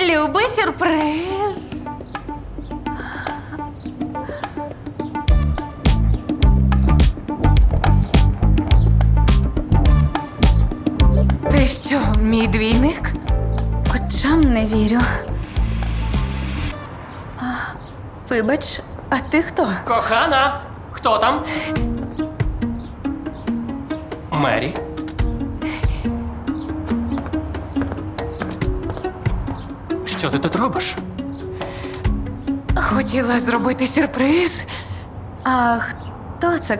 Любий сюрприз. Ти що, мій двійник? Очам не вірю. Вибач, а ти хто? Кохана, хто там? Мері. Що ти тут робиш? Хотіла зробити сюрприз. А хто це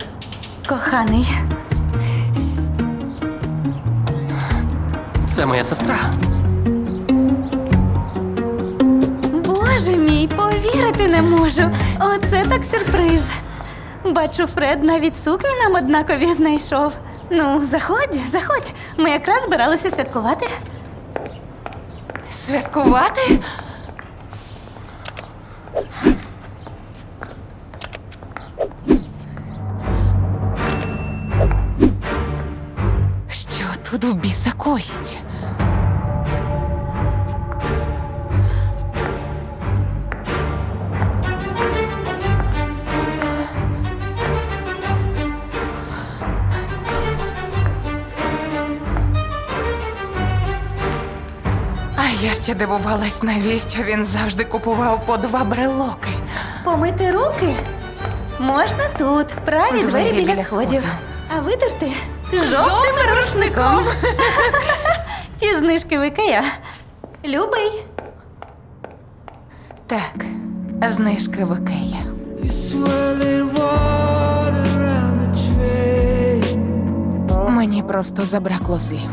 коханий? Це моя сестра. Боже мій, повірити не можу. Оце так сюрприз. Бачу, Фред навіть сукні нам однакові знайшов. Ну, заходь, заходь. Ми якраз збиралися святкувати. Святкувати? Що тут в біса коїться? А дивувалась, навіщо він завжди купував по два брелоки. Помити руки можна тут, праві двері, біля, сходів. А витерти жовтим рушником. Ті знижки в Ікея. Любий. Так, знижки в Ікея. Мені просто забракло слів.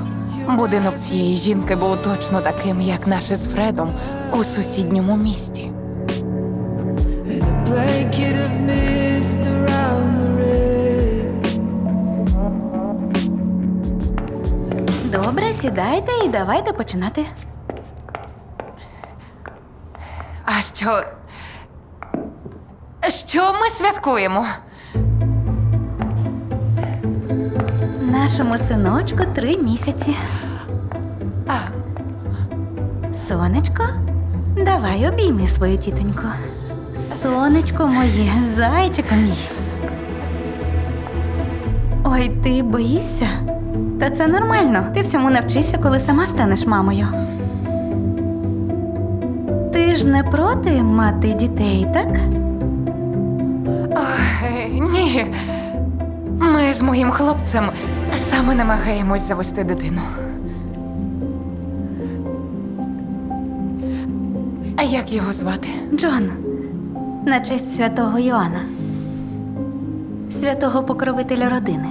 Будинок цієї жінки був точно таким, як наше з Фредом у сусідньому місті. Добре, сідайте і давайте починати. А що. Що ми святкуємо? Нашому синочку три місяці. Сонечко, давай обійми свою тітоньку. Сонечко моє, зайчико мій. Ой, ти боїшся? Та це нормально. Ти всьому навчишся, коли сама станеш мамою. Ти ж не проти мати дітей, так? ой, ні. Ми з моїм хлопцем саме намагаємось завести дитину. А як його звати? Джон, на честь святого Йоанна, святого покровителя родини.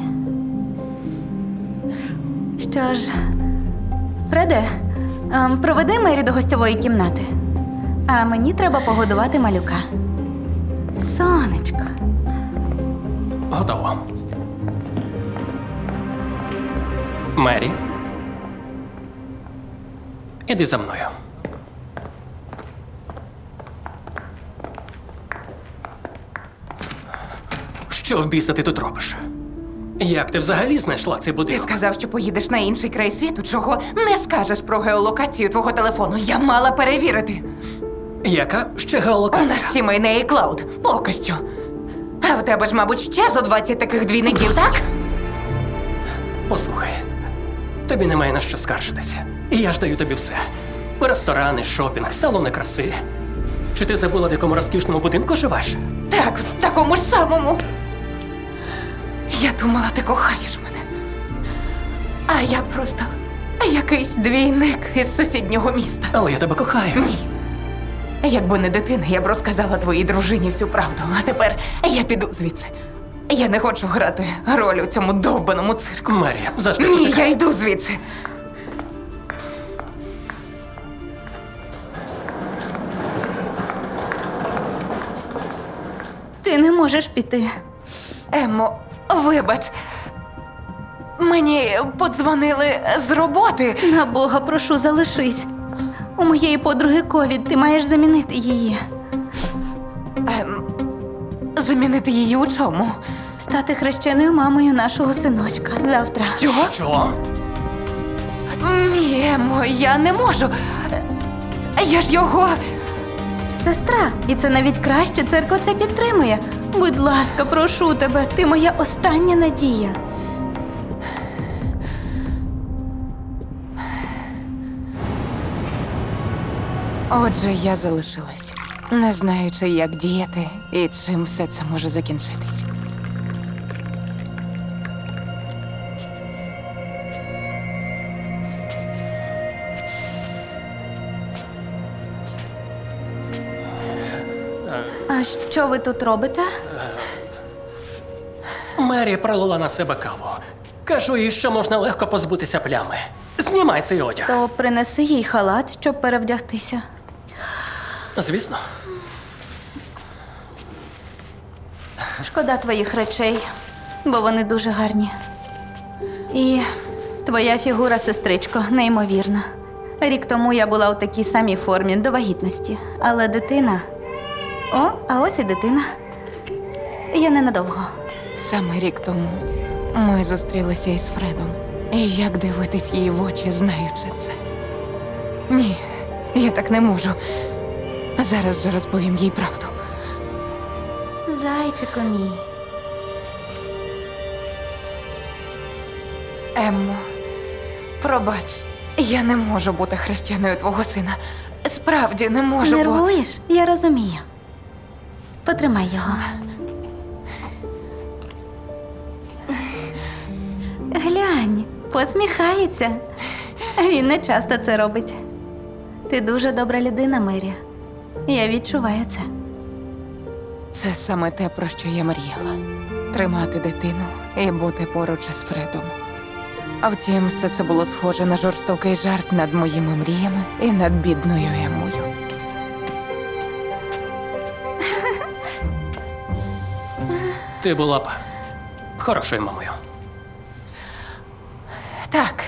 Що ж, Фреде, проведи Мері до гостьової кімнати. А мені треба погодувати малюка. Сонечко. Готово. Мері. Іди за мною. Що в біса ти тут робиш? Як ти взагалі знайшла цей Ти будинок? сказав, що поїдеш на інший край світу, чого не скажеш про геолокацію твого телефону. Я мала перевірити. Яка ще У нас геолокація? сімейний клауд. Поки що. А в тебе ж, мабуть, ще зо 20 таких двійників, так? Послухай, тобі немає на що скаржитися. І я ж даю тобі все: ресторани, шопінг, салони краси. Чи ти забула, в якому розкішному будинку живеш? Так, в такому ж самому. Я думала, ти кохаєш мене. А я просто якийсь двійник із сусіднього міста. Але я тебе кохаю. Ні. Якби не дитина, я б розказала твоїй дружині всю правду. А тепер я піду звідси. Я не хочу грати роль у цьому довбаному цирку. Марія, завжди Ні, почекай. я йду звідси. Ти не можеш піти. Еммо, вибач. Мені подзвонили з роботи. На Бога, прошу, залишись. У моєї подруги ковід, ти маєш замінити її. Ем, замінити її у чому? Стати хрещеною мамою нашого синочка завтра. Що? Що? Ні, я не можу. Я ж його. Сестра, і це навіть краще, церква це підтримує. Будь ласка, прошу тебе, ти моя остання надія. Отже, я залишилась, не знаючи, як діяти і чим все це може закінчитись. А що ви тут робите? Мері пролила на себе каву. Кажу їй, що можна легко позбутися плями. Знімай цей одяг. То принеси їй халат, щоб перевдягтися. Звісно. Шкода твоїх речей, бо вони дуже гарні. І твоя фігура, сестричко, неймовірна. Рік тому я була у такій самій формі до вагітності, але дитина. О, а ось і дитина. Я ненадовго. Саме рік тому ми зустрілися із Фредом. І як дивитись їй в очі, знаючи це. Ні, я так не можу. Зараз же розповім їй правду. Зайчику мій. Еммо, пробач, я не можу бути хрещеною твого сина. Справді не можу. бо- Нервуєш? Я розумію. Потримай його. Глянь, посміхається. Він не часто це робить. Ти дуже добра людина, Мері. Я відчуваю це. Це саме те, про що я мріяла: тримати дитину і бути поруч із Фредом. А втім, все це було схоже на жорстокий жарт над моїми мріями і над бідною Емою. Ти була б хорошою мамою. Так.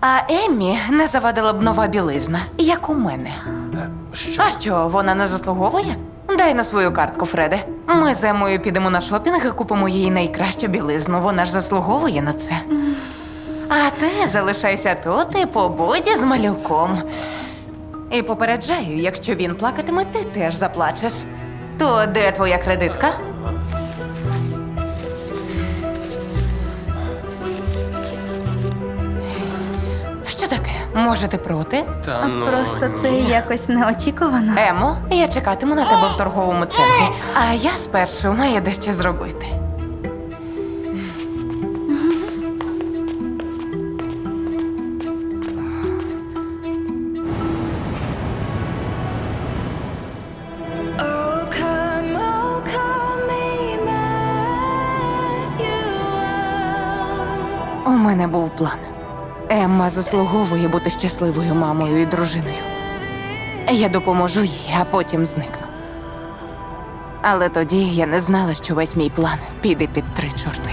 А Еммі не завадила б нова білизна, як у мене. Е, Що? А що, вона не заслуговує? Дай на свою картку, Фреде. Ми з Емою підемо на шопінг і купимо їй найкращу білизну. Вона ж заслуговує на це. А ти залишайся тут і побудь з малюком. І попереджаю, якщо він плакатиме, ти теж заплачеш. То де твоя кредитка? Може, ти проти? Та А ну, Просто це ні. якось неочікувано. Емо, я чекатиму на тебе в торговому центрі, а я спершу маю дещо зробити. У мене був план. Емма заслуговує бути щасливою мамою і дружиною. Я допоможу їй, а потім зникну. Але тоді я не знала, що весь мій план піде під три чорти.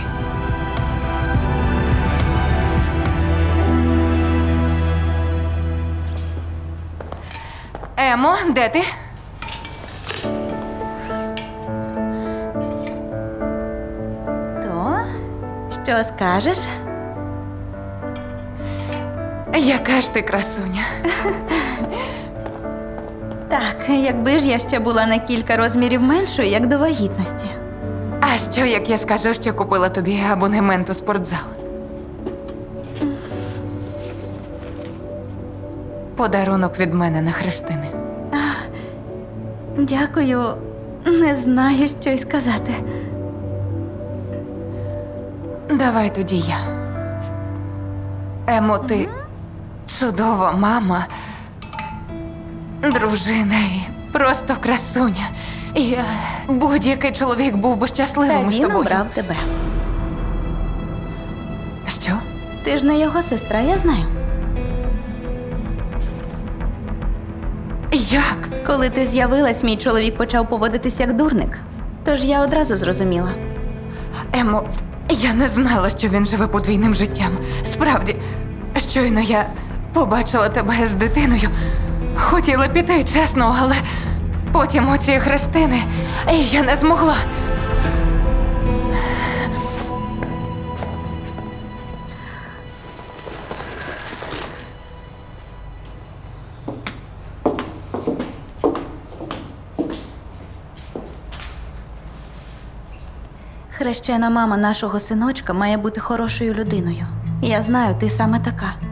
Емо, де ти? То що скажеш? Яка ж ти красуня? Так, якби ж я ще була на кілька розмірів меншою, як до вагітності. А що, як я скажу, що купила тобі абонемент у спортзал? Подарунок від мене на хрестини. Дякую, не знаю, що й сказати. Давай тоді я. Емо, ти чудова мама, дружина і просто красуня. І е, будь-який чоловік був би Та щасливим з він тобою. обрав тебе. Що? Ти ж не його сестра, я знаю. Як? Коли ти з'явилась, мій чоловік почав поводитись як дурник. Тож я одразу зрозуміла. Емо, я не знала, що він живе подвійним життям. Справді, щойно я Побачила тебе з дитиною. Хотіла піти, чесно, але потім оці хрестини і я не змогла. Хрещена мама нашого синочка має бути хорошою людиною. Я знаю, ти саме така.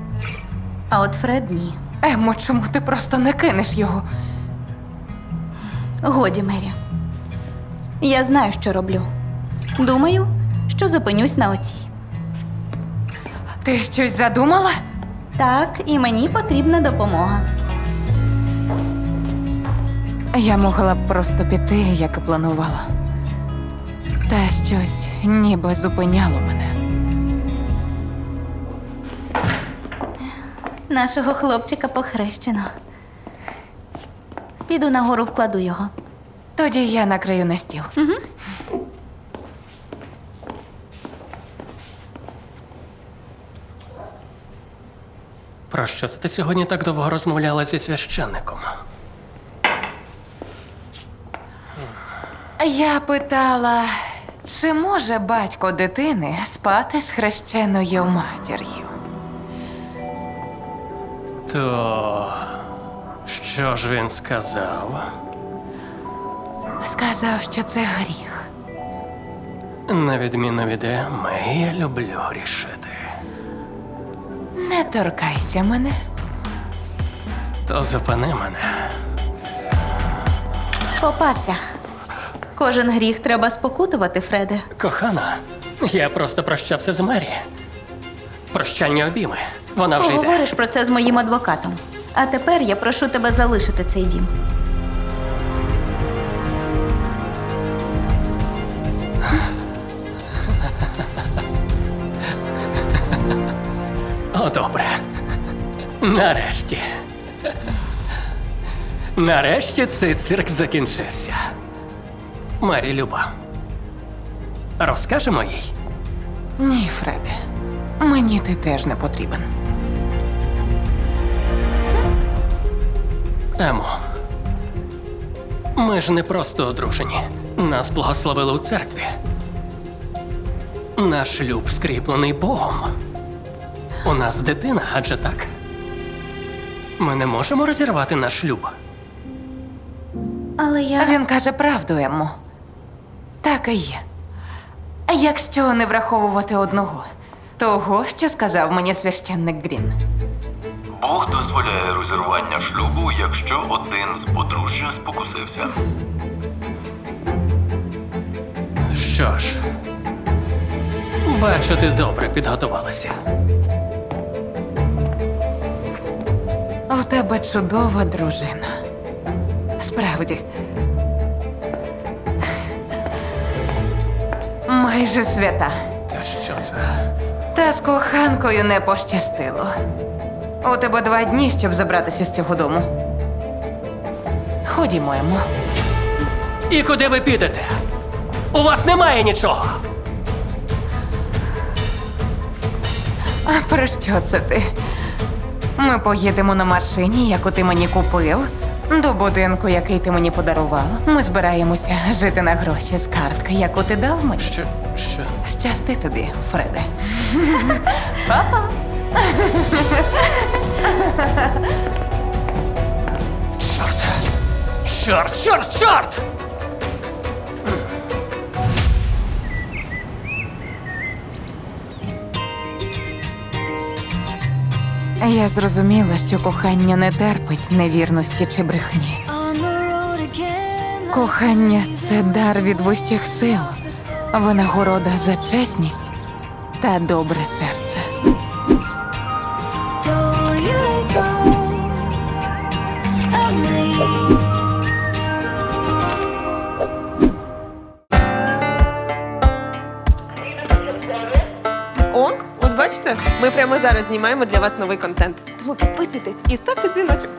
А от Фред ні. Емо, чому ти просто не кинеш його? Годі, Мері. Я знаю, що роблю. Думаю, що зупинюсь на оцій. Ти щось задумала? Так, і мені потрібна допомога. Я могла б просто піти, як і планувала. Та щось ніби зупиняло мене. Нашого хлопчика похрещено. Піду нагору вкладу його. Тоді я накрию на стіл. Про що це ти сьогодні так довго розмовляла зі священником? Я питала, чи може батько дитини спати з хрещеною матір'ю? То що ж він сказав? Сказав, що це гріх. На відміну від Емми, я люблю грішити. Не торкайся мене. То зупини мене. Попався. Кожен гріх треба спокутувати, Фреде. Кохана, я просто прощався з Мері. Прощальні обійми. Вона вже йде. Поговориш про це з моїм адвокатом. А тепер я прошу тебе залишити цей дім. О, добре. Нарешті. Нарешті цей цирк закінчився. Марі Люба. Розкажемо їй. Ні, Фреде. Мені ти теж не потрібен. Емо. Ми ж не просто одружені. Нас благословили у церкві. Наш шлюб скріплений Богом. У нас дитина, адже так. Ми не можемо розірвати наш шлюб. Але я. Він каже правду, Еммо. Так і є. Якщо не враховувати одного, того, що сказав мені священник Грін. Бог дозволяє розірвання шлюбу, якщо один з подружжя спокусився. Що ж, бачу, ти добре підготувалася. У тебе чудова дружина. Справді. Майже свята. Та що це? Та з коханкою не пощастило. У тебе два дні, щоб забратися з цього дому. Ходімо, Емо. І куди ви підете? У вас немає нічого. А про що це ти? Ми поїдемо на машині, яку ти мені купив, до будинку, який ти мені подарував. Ми збираємося жити на гроші з картки, яку ти дав мені. Що? Що? Щасти тобі, Фреде. Папа. Чорт! Чорт, чорт, чорт! Я зрозуміла, що кохання не терпить невірності чи брехні. Кохання це дар від вищих сил, винагорода за чесність та добре серце. Ми прямо зараз знімаємо для вас новий контент. Тому підписуйтесь і ставте дзвіночок.